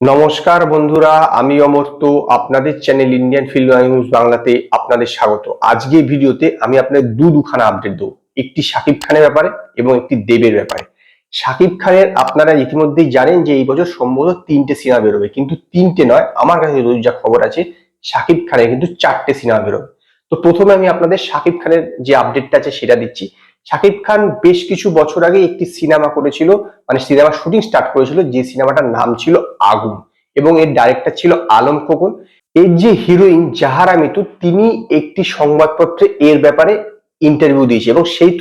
নমস্কার বন্ধুরা, আমি অমর্ত আপনাদের চ্যানেল ইন্ডিয়ান ফিল্ম নিউজ বাংলাতে আপনাদের স্বাগত। আজকে ভিডিওতে আমি আপনাদের দু দুখানা আপডেট দেবো। একটি শাকিব খানের ব্যাপারে এবং একটি দেবের ব্যাপারে। শাকিব খানের আপনারা ইতিমধ্যেই জানেন যে এই বছর সম্ভবত তিনটে সিনেমা বেরোবে। কিন্তু তিনটে নয়, আমার কাছে রোজ যা খবর আছে শাকিব খানের কিন্তু চারটে সিনেমা বেরোবে। তো প্রথমে আমি আপনাদের শাকিব খানের যে আপডেটটা আছে সেটা দিচ্ছি। শাকিব খান বেশ কিছু বছর আগে একটি সিনেমা করেছিল মানে সিনেমা শুটিং স্টার্ট করেছিল, যে সিনেমাটার নাম ছিল আগুন এবং এর ডাইরেক্টর ছিল আলম খোকন। এর যে হিরোইন জাহারা মিতু, তিনি একটি সংবাদপত্রে এর ব্যাপারে ইন্টারভিউ দিয়েছে এবং সেই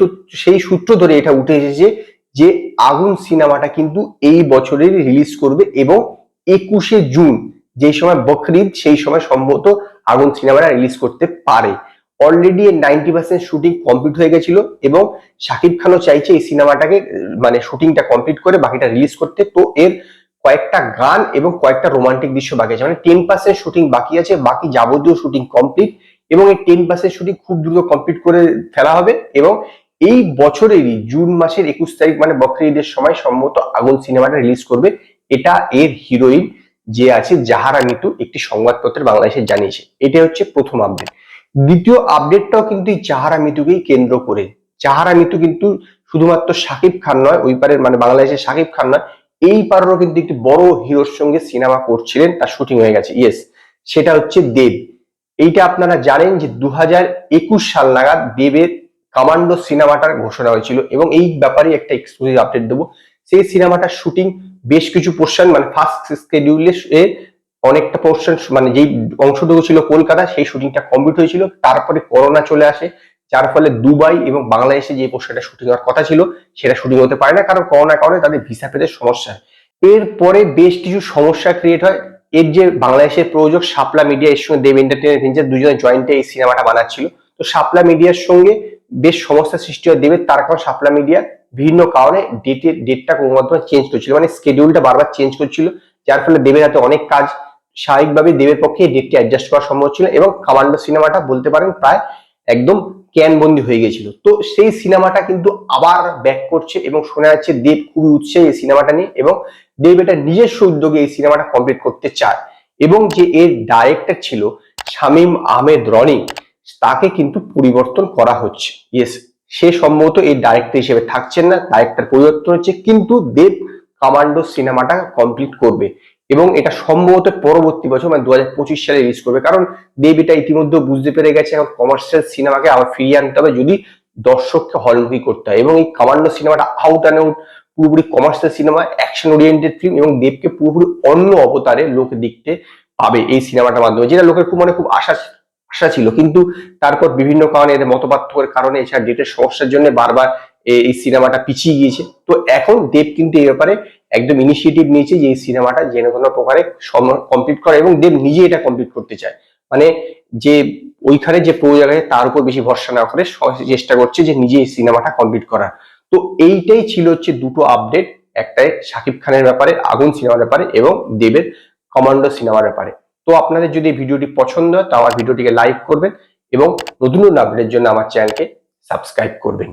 সেই সূত্র ধরে এটা উঠে এসেছে যে আগুন সিনেমাটা কিন্তু এই বছরের রিলিজ করবে এবং একুশে জুন যেই সময় বকরিদ, সেই সময় সম্ভবত আগুন সিনেমাটা রিলিজ করতে পারে। Already ninety percent shooting complete হয়ে গেছিল এবং শাকিব খানও চাইছে এই সিনেমাটাকে মানে শুটিংটা কমপ্লিট করে বাকিটা রিলিজ করতে। তো এর কয়েকটা গান এবং কয়েকটা রোমান্টিক দৃশ্য বাকি আছে। মানে টেন পার্সেন্ট শুটিং বাকি আছে, বাকি যাবতীয় শুটিং কমপ্লিট এবং এই টেন পার্সেন্ট শুটিং খুব দ্রুত কমপ্লিট করে ফেলা হবে এবং এই বছরেরই জুন মাসের একুশ তারিখ মানে বকরি ঈদের সময় সম্ভবত আগুন সিনেমাটা রিলিজ করবে। এটা এর হিরোইন যে আছে জাহারা মিতু একটি সংবাদপত্রের বাংলাদেশে জানিয়েছে। এটা হচ্ছে প্রথম আপডেট দ্বিতীয় আপডেটটাও কিন্তু এই চাহারা মিতুকেই কেন্দ্র করে। চাহারা মিতু কিন্তু শুধুমাত্র সাকিব খান নয়, ওই পারের মানে বাংলাদেশের সাকিব খান নয়, এই পারেরও কিন্তু একটি বড় হিরোর সঙ্গে সিনেমা করছিলেন, তার শুটিং হয়ে গেছে। ইয়েস সেটা হচ্ছে দেব। এইটা আপনারা জানেন যে দু হাজার একুশ সাল নাগাদ দেবের কামান্ডো সিনেমাটার ঘোষণা হয়েছিল এবং এই ব্যাপারে একটা এক্সক্লুসিভ আপডেট দেবো। সেই সিনেমাটার শুটিং বেশ কিছু পোর্শন মানে ফার্স্ট স্কেডিউলে অনেকটা পোর্শন মানে যেই অংশটুকু ছিল কলকাতা, সেই শুটিংটা কমপ্লিট হয়েছিল। তারপরে করোনা চলে আসে, যার ফলে দুবাই এবং বাংলাদেশে যে পোর্শনটা শুটিং হওয়ার কথা ছিল, সেটা শুটিং হতে পারে না, কারণ করোনার কারণে তাদের ভিসা পেতে সমস্যা। এরপরে বেশ কিছু সমস্যা ক্রিয়েট হয়। এর যে বাংলাদেশের প্রযোজক সাপলা মিডিয়া এর সঙ্গে দেব এন্টারটেনমেন্ট দুজনে জয়েন্টে এই সিনেমাটা বানাচ্ছিল। তো সাপলা মিডিয়ার সঙ্গে বেশ সমস্যা সৃষ্টি হয় দেবের, তার কারণ শাপলা মিডিয়া বিভিন্ন কারণে ডেটের ডেটটা ক্রমাগত চেঞ্জ করছিল মানে স্কেডিউলটা বারবার চেঞ্জ করছিল, যার ফলে দেবের হাতে অনেক কাজ স্বাভাবিকভাবে দেবের পক্ষে ডেটটি অ্যাডজাস্ট করা সম্ভব ছিল এবং কামান্ডো সিনেমাটা বলতে পারেন প্রায় একদম ক্যানবন্দি হয়ে গেছিল। তো সেই সিনেমাটা কিন্তু আবার ব্যাক করছে এবং শোনা যাচ্ছে দেব খুবই উৎসাহী এই সিনেমাটা নিয়ে এবং দেব এটা নিজস্ব উদ্যোগে এই সিনেমাটা কমপ্লিট করতে চায় এবং যে এর ডাইরেক্টর ছিল শামীম আহমেদ রনি, তাকে কিন্তু পরিবর্তন করা হচ্ছে। ইয়েস সে সম্ভবত এই ডাইরেক্টর হিসেবে থাকছেন না ডাইরেক্টর পরিবর্তন হচ্ছে, কিন্তু দেব কামান্ডো সিনেমাটা কমপ্লিট করবে। এবং এটা সম্ভবত পরবর্তী বছর মানে দু হাজার পঁচিশ সালে রিলিজ করবে। কারণ দেব এটা ইতিমধ্যে বুঝতে পেরে গেছে, এখন কমার্শিয়াল সিনেমাকে আবার ফিরিয়ে আনতে হবে যদি দর্শককে হলমুখী করতে হয়। এবং এই কামান্ডো সিনেমাটা আউট অ্যান্ড আউট পুরোপুরি commercial cinema action oriented film এবং দেবকে পুরোপুরি অন্য অবতারে লোক দেখতে পাবে এই সিনেমাটার মাধ্যমে। যেটা লোকের খুব মানে খুব আশা আশা ছিল। কিন্তু তারপর বিভিন্ন কারণে এদের মতপার্থক্যের কারণে এছাড়া ডেটের সমস্যার জন্য বারবার এই সিনেমাটা পিছিয়ে গিয়েছে। তো এখন দেব কিন্তু এই ব্যাপারে একদম ইনিশিয়েটিভ নিয়েছে যে এই সিনেমাটা যেন কোনো প্রকারে কমপ্লিট করে এবং দেব নিজে এটা কমপ্লিট করতে চায়। মানে যে ওইখানে যে প্রয়োজন আছে তার উপর বেশি ভরসা না করে চেষ্টা করছে যে নিজে এই সিনেমাটা কমপ্লিট করার। তো এইটাই ছিল হচ্ছে দুটো আপডেট একটাই শাকিব খানের ব্যাপারে, আগুন সিনেমার ব্যাপারে এবং দেবের কমান্ডো সিনেমার ব্যাপারে। তো আপনাদের যদি ভিডিওটি পছন্দ হয়, তাও ভিডিওটিকে লাইক করবেন এবং নতুন নতুন আপডেটের জন্য আমার চ্যানেলকে সাবস্ক্রাইব করবেন।